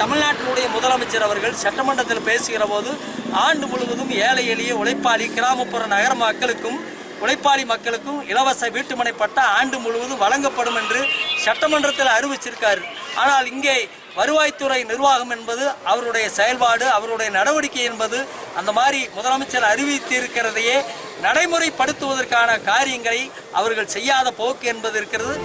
தமிழ்நாட்டினுடைய முதலமைச்சர் அவர்கள் சட்டமன்றத்தில் பேசுகிற போது ஆண்டு முழுவதும் ஏழை எளிய உழைப்பாளி கிராமப்புற நகர மக்களுக்கும் உழைப்பாளி மக்களுக்கும் இலவச வீட்டுமனை பட்டா ஆண்டு முழுவதும் வழங்கப்படும் என்று சட்டமன்றத்தில் அறிவிச்சிருக்காரு. ஆனால் இங்கே வருவாய்த்துறை நிர்வாகம் என்பது அவருடைய செயல்பாடு அவருடைய நடவடிக்கை என்பது அந்த மாதிரி முதலமைச்சர் அறிவித்திருக்கிறதையே நடைமுறைப்படுத்துவதற்கான காரியங்களை அவர்கள் செய்யாத போக்கு என்பது இருக்கிறது.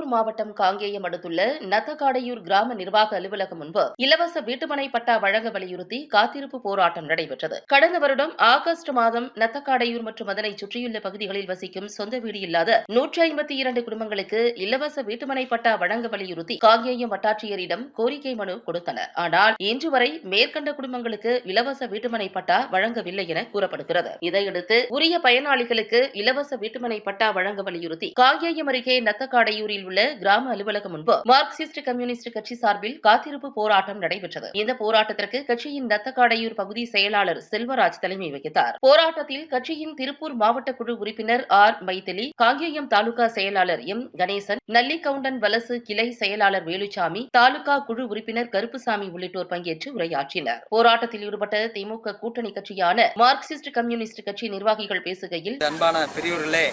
திருப்பூர் மாவட்டம் காங்கேயம் அடுத்துள்ள நத்தக்காடையூர் கிராம நிர்வாக அலுவலகம் முன்பு இலவச வீட்டுமனை பட்டா வழங்க வலியுறுத்தி காத்திருப்பு போராட்டம் நடைபெற்றது. கடந்த வருடம் ஆகஸ்ட் மாதம் நத்தக்காடையூர் மற்றும் அதனை சுற்றியுள்ள பகுதிகளில் வசிக்கும் சொந்த வீடு இல்லாத நூற்றி ஐம்பத்தி இரண்டு குடும்பங்களுக்கு இலவச வீட்டுமனை பட்டா வழங்க வலியுறுத்தி காங்கேயம் வட்டாட்சியரிடம் கோரிக்கை மனு கொடுத்தனர். ஆனால் இன்று வரை மேற்கண்ட குடும்பங்களுக்கு இலவச வீட்டுமனை பட்டா வழங்கவில்லை என கூறப்படுகிறது. இதையடுத்து உரிய பயனாளிகளுக்கு இலவச வீட்டுமனை பட்டா வழங்க வலியுறுத்தி காங்கேயம் அருகே நத்தக்காடையூரில் உள்ள கிராம அலுவலகம் முன்பு மார்க்சிஸ்ட் கம்யூனிஸ்ட் கட்சி சார்பில் காத்திருப்பு போராட்டம் நடைபெற்றது. இந்த போராட்டத்திற்கு கட்சியின் நத்தக்காடையூர் பகுதி செயலாளர் செல்வராஜ் தலைமை வகித்தார். போராட்டத்தில் கட்சியின் திருப்பூர் மாவட்ட குழு உறுப்பினர் ஆர். மைதிலி காங்கேயம் தாலுகா செயலாளர் எம். கணேசன் நல்லிக்கவுண்டன் வலசு கிளை செயலாளர் வேலுச்சாமி தாலுகா குழு உறுப்பினர் கருப்புசாமி உள்ளிட்டோர் பங்கேற்று உரையாற்றினர். போராட்டத்தில் ஈடுபட்ட திமுக கூட்டணி கட்சியான மார்க்சிஸ்ட் கம்யூனிஸ்ட் கட்சி நிர்வாகிகள் பேசுகையில் அன்பான பெரியோர்களே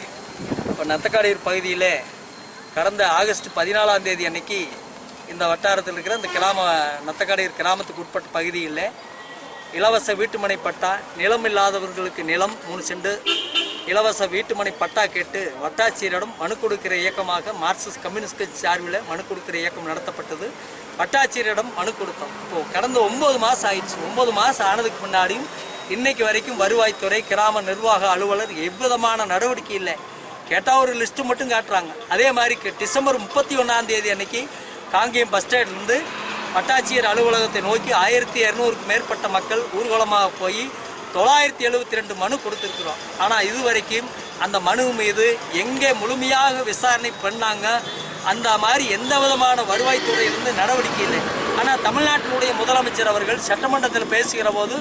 இப்போ நத்தக்காடையூர் பகுதியிலே கடந்த ஆகஸ்ட் பதினாலாம் தேதி அன்னைக்கு இந்த வட்டாரத்தில் இருக்கிற இந்த கிராம நத்தக்கடையர் கிராமத்துக்கு உட்பட்ட பகுதியில் இலவச வீட்டுமனை பட்டா நிலம் இல்லாதவர்களுக்கு நிலம் மூணு செண்டு இலவச வீட்டுமனை பட்டா கேட்டு வட்டாட்சியரிடம் மனு கொடுக்கிற இயக்கமாக மார்க்சிஸ்ட் கம்யூனிஸ்ட் கட்சி சார்பில் மனு கொடுக்கிற இயக்கம் நடத்தப்பட்டது. வட்டாட்சியரிடம் மனு கொடுத்தோம். இப்போது கடந்த ஒம்பது மாதம் ஆயிடுச்சு. ஒம்பது மாதம் ஆனதுக்கு முன்னாடியும் இன்னைக்கு வரைக்கும் வருவாய்த்துறை கிராம நிர்வாக அலுவலர் எவ்விதமான நடவடிக்கை இல்லை. கேட்டால் ஒரு லிஸ்ட்டு மட்டும் காட்டுறாங்க. அதே மாதிரி டிசம்பர் முப்பத்தி ஒன்றாம் தேதி அன்னைக்கு காங்கேயம் பஸ் ஸ்டாண்ட்லேருந்து வட்டாட்சியர் அலுவலகத்தை நோக்கி ஆயிரத்தி இரநூறுக்கு மேற்பட்ட மக்கள் ஊர்வலமாக போய் தொள்ளாயிரத்தி எழுபத்தி ரெண்டு மனு கொடுத்துருக்குறோம். ஆனால் இதுவரைக்கும் அந்த மனு மீது எங்கே முழுமையாக விசாரணை பண்ணாங்க அந்த மாதிரி எந்த விதமான வருவாய்த்துறையிலிருந்து நடவடிக்கை இல்லை. ஆனால் தமிழ்நாட்டினுடைய முதலமைச்சர் அவர்கள் சட்டமன்றத்தில் பேசுகிற போது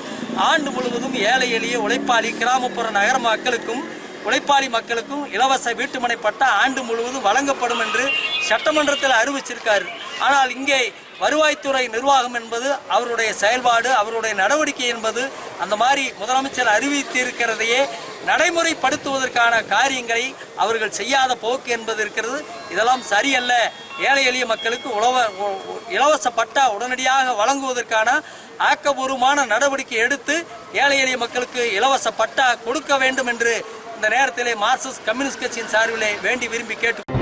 ஆண்டு முழுவதும் ஏழை எளிய உழைப்பாளி கிராமப்புற நகர மக்களுக்கும் உழைப்பாளி மக்களுக்கும் இலவச வீட்டுமனை பட்டா ஆண்டு முழுவதும் வழங்கப்படும் என்று சட்டமன்றத்தில் அறிவிச்சிருக்காரு. ஆனால் இங்கே வருவாய்த்துறை நிர்வாகம் என்பது அவருடைய செயல்பாடு அவருடைய நடவடிக்கை என்பது அந்த மாதிரி முதலமைச்சர் அறிவித்திருக்கிறதையே நடைமுறைப்படுத்துவதற்கான காரியங்களை அவர்கள் செய்யாத போக்கு என்பது இருக்கிறது. இதெல்லாம் சரியல்ல. ஏழை எளிய மக்களுக்கு உழவ உ- இலவச பட்டா உடனடியாக வழங்குவதற்கான ஆக்கபூர்வமான நடவடிக்கை எடுத்து ஏழை எளிய மக்களுக்கு இலவச பட்டா கொடுக்க வேண்டும் என்று இந்த நேரத்திலே மார்க்சிஸ்ட் கம்யூனிஸ்ட் கட்சியின் சார்பிலே வேண்டி விரும்பி கேட்டு